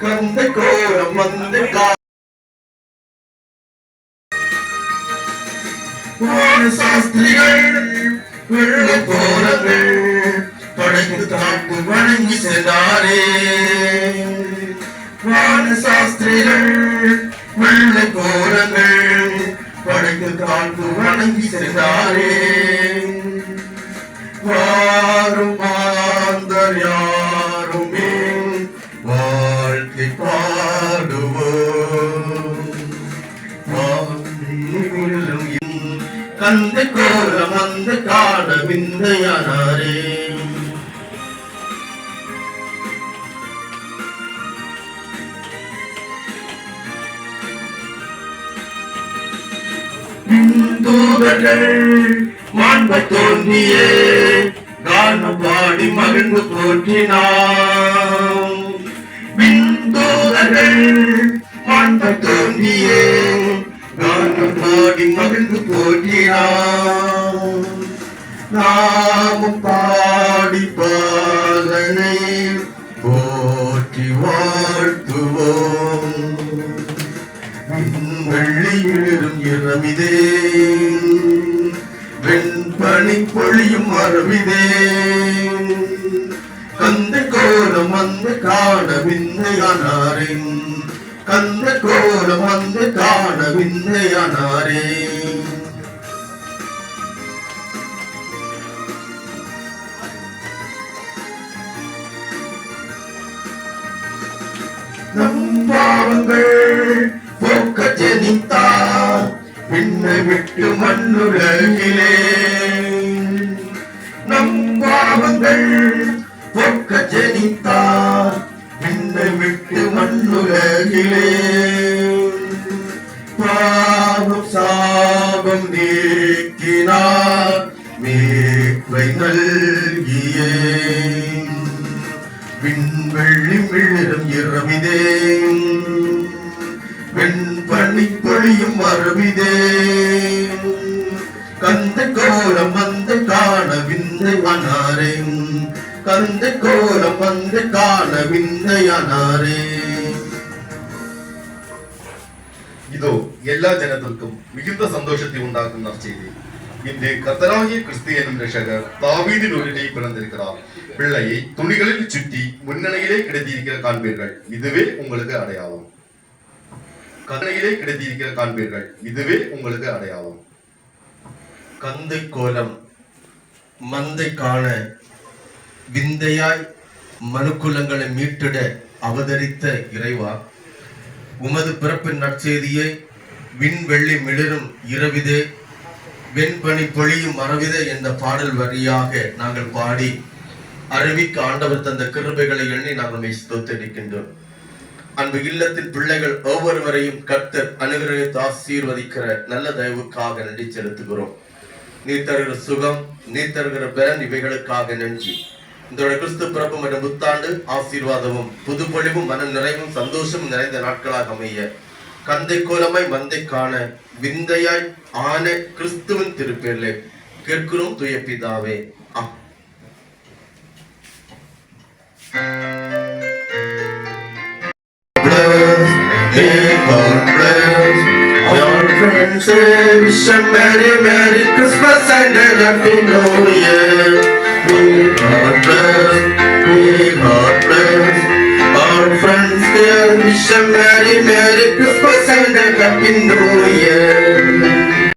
கந்த கோரம் வந்து சாஸ்திரிகள் வெள்ள கோலங்கள் படைத்து காட்டு வணங்கி சென்றாரே வான சாஸ்திரிகள் வெள்ள கோலங்கள் படைத்து காட்டு வணங்கி சென்றாரே கந்த கோலம் அந்த காட விந்தையானாரே தூதர்கள் மாண்ப தோன்றியே கானம் பாடி மகிழ்ந்து போற்றினாம் விண்தூதர்கள் மாண்ப தோன்றியே கானம் பாடி மகிழ்ந்து போற்றினாம் நாமும் பாடி பாதனை போற்றி வாழ்த்துவோம் வெள்ளியிலும் இரவிதே வெண்பனி பொழியும் அரவிதே கந்த கோலம் வந்து காண விந்தையானாரின் கந்த கோலம் வந்து காண விந்தையானாரே நம் போக்க ஜெனித்தார் விண்ணை விட்டு மண்ணுலகிலே. நம் பாவங்கள் போக்க ஜெனித்தார் விண்ணை விட்டு மண்ணுலகிலே. பாவம் சாபம் நீக்கினார் மீட்பை நல்கியே விண்வெள்ளி மிளிரும் இரவிதே வெண்பனி பொழியும் மரபிதே கந்த கோலம் வந்து காண விந்தை மனாரேன் கந்த கோலம் வந்து காண விந்தையானாரே. இதோ எல்லா ஜனத்திற்கும் மிகுந்த சந்தோஷத்தை உண்டாக்கும் நற்செய்தி. இன்று கத்தராகிய கிறிஸ்து எனும் ரஷகர் தாவீதின் ஊரிலே பிறந்திருக்கிறார். பிள்ளையை துணிகளில் சுற்றி முன்னணியிலே கிடைத்திருக்கிற காண்பீர்கள். இதுவே உங்களுக்கு அடையாளம். கண்ணையிலே கிடைத்திருக்கிற காண்பீர்கள். இதுவே உங்களுக்கு அடையாளம். கந்தை கோலம் மந்தை காண விந்தையாய் மனுக்குலங்களை மீட்டிட அவதரித்த இறைவா உமது பிறப்பின் நற்செய்தியே விண்வெள்ளி மிளிரும் இரவிதே வெண்பனி பொழியும் மரவிதே என்ற பாடல் வரியாக நாங்கள் பாடி அறிவிக்க ஆண்டவர் தந்த கிருபைகளை எண்ணி நாங்கள் உம்மை ஸ்தோத்தரிக்கின்றோம் அன்பு இல்லத்தின் பிள்ளைகள் ஒவ்வொருவரையும் கர்த்தர் அனுகிரகித்து ஆசீர்வதிக்கிற நல்ல தயவுக்காக நன்றி செலுத்துகிறோம். நீ தருகிற சுகம் நீ தருகிற பலன் இவைகளுக்காக நன்றி. இந்த கிறிஸ்து பிறப்பு மற்றும் புத்தாண்டு ஆசீர்வாதமும் புதுப்பொழிவும் மன நிறைவும் சந்தோஷமும் நிறைந்த நாட்களாக அமைய கந்தை கோலமாய் மந்தை காண விந்தையாய் ஆன கிறிஸ்துவின் திருப்பேர்ல கேட்கிறோம் துயப்பிதாவே ஆ friends. say, Wish a Merry, Merry Christmas and a Happy New Year. May God bless, may God bless our friends. say, Wish a Merry, Merry Christmas and a Happy New Year.